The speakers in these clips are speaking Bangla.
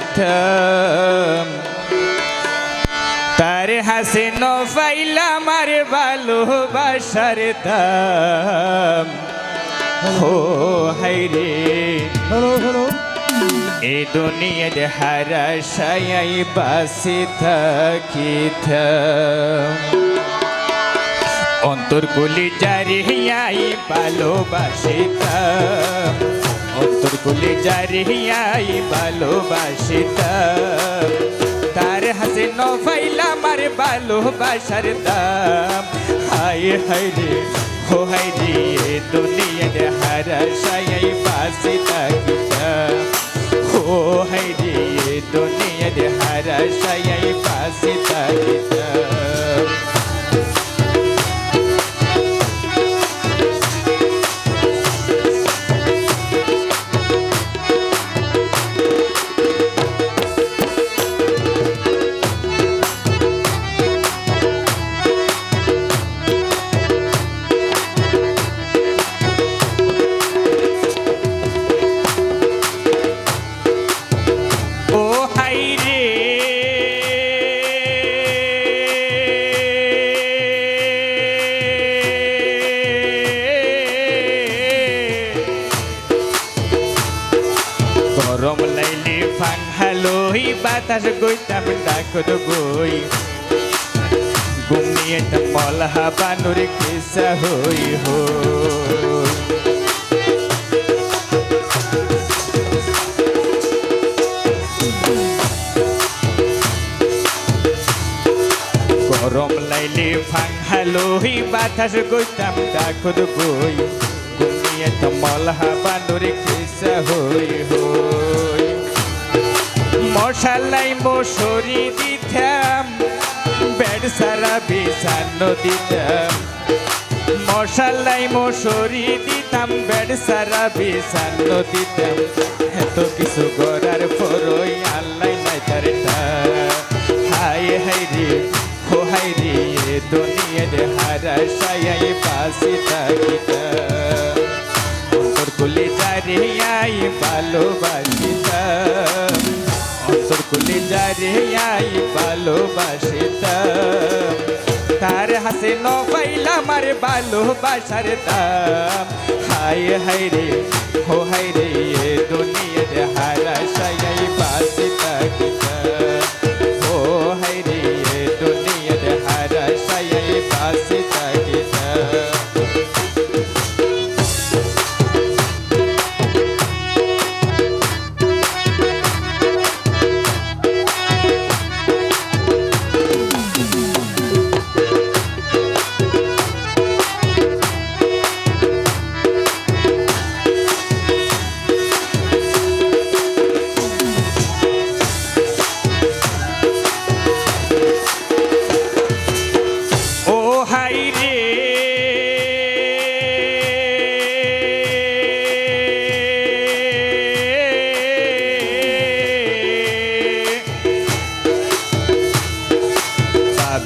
ভালোবাসিতাম তার হাসে নফাইলাম আর ভালোবাসার দাম। ও হাই রে। Hello hello. এ দুনিয়ার হারা সায়াই বাসি থাকিতাম। অন্তর গুলি জারিয়াই ভালোবাসিতাম। অন্তর গুলি জারিয়াই ভালোবাসিতাম তার হাসে নফাইলাম আমার ভালোবাসার দাম। হায় হায় রে হো হায় রে, এ দুনিয়ার গরম লাইলে ফান হালোই বাতাস গইতাম ডাকর গই। ঘুমিয়ে মল হাবানুর কিসা হই হই। গরম লাইলে ফাং হালোই বাতাস গইতাম ডাকর গই। ঘুমিয়ে মলহা বানুর কিসা হই হই। মশালাই মশরি দিতাম, বেড সারা বিছানো দিতাম মশালাই মশরি দিতাম, বেড সারা বিছানো দিতাম এত কিছু করার পরই আল্লাহ নাই তার হাই হাই রে, হো হাই রে দুনিয়ার হারা সায়াই পাশে থাকিতাম অন্তর কুলি যারিয়াই ভালোবাসিতাম অন্তর কুলি যারিয়াই ভালোবাসিতাম তার হাসে নবাইলাম আমার ভালোবাসার দাম। হাই হাই রে, হো হাই রে, এ দুনিয়ার হারা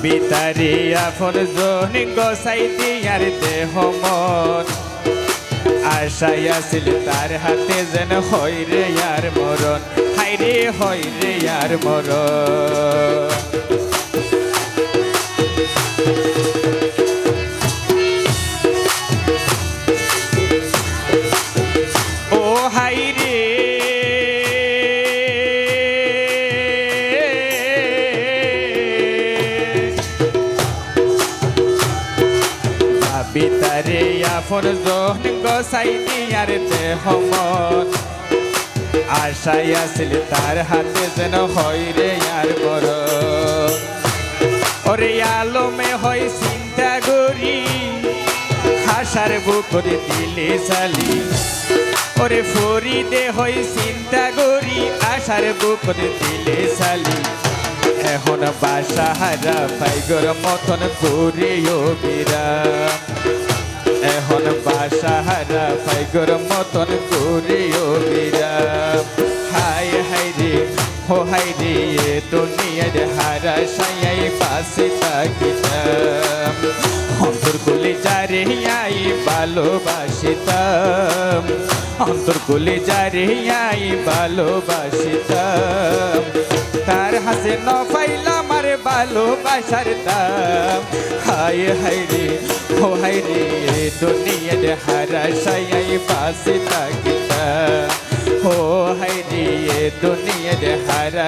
ভাবি তারি আপন জন গসাই দিয়ার দেহ মন। আশাই আছিল তার হাতে যেন হয় রে আর মরণ। হাই রে হয় রে আর মরণ। ভাবি তারে আপন জন গসাই দিয়ার দেহ মন আশাই আছিল তার হাতে যেন হয় রে আর বড় ওরে আলমে হয় চিন্তা করি হাসার বুকরে দিলে চালি। ওরে ফরিদে হই চিন্তা করি, আশার বুকরে দিলে চালি। এখন বাসা হারা পাইগর মতন করিও বিরাম পাইগর মতন করিও বিরাম। হাই হাই রে, হো, হাই রে দুনিয়ার হারা সায়াই পাশে থাকিতাম। অন্তর গুলি যারে আই ভালোবাসিতাম। অন্তর গুলি যারে আই ভালোবাসিতাম। তার হাসে ন পাইলা আমার ভালোবাসার দাম। হায় হায় রে ও হায় রে দুনিয়ার হারা সাই বাসে থাকিতাম ও হায় রে দুনিয়ার হারা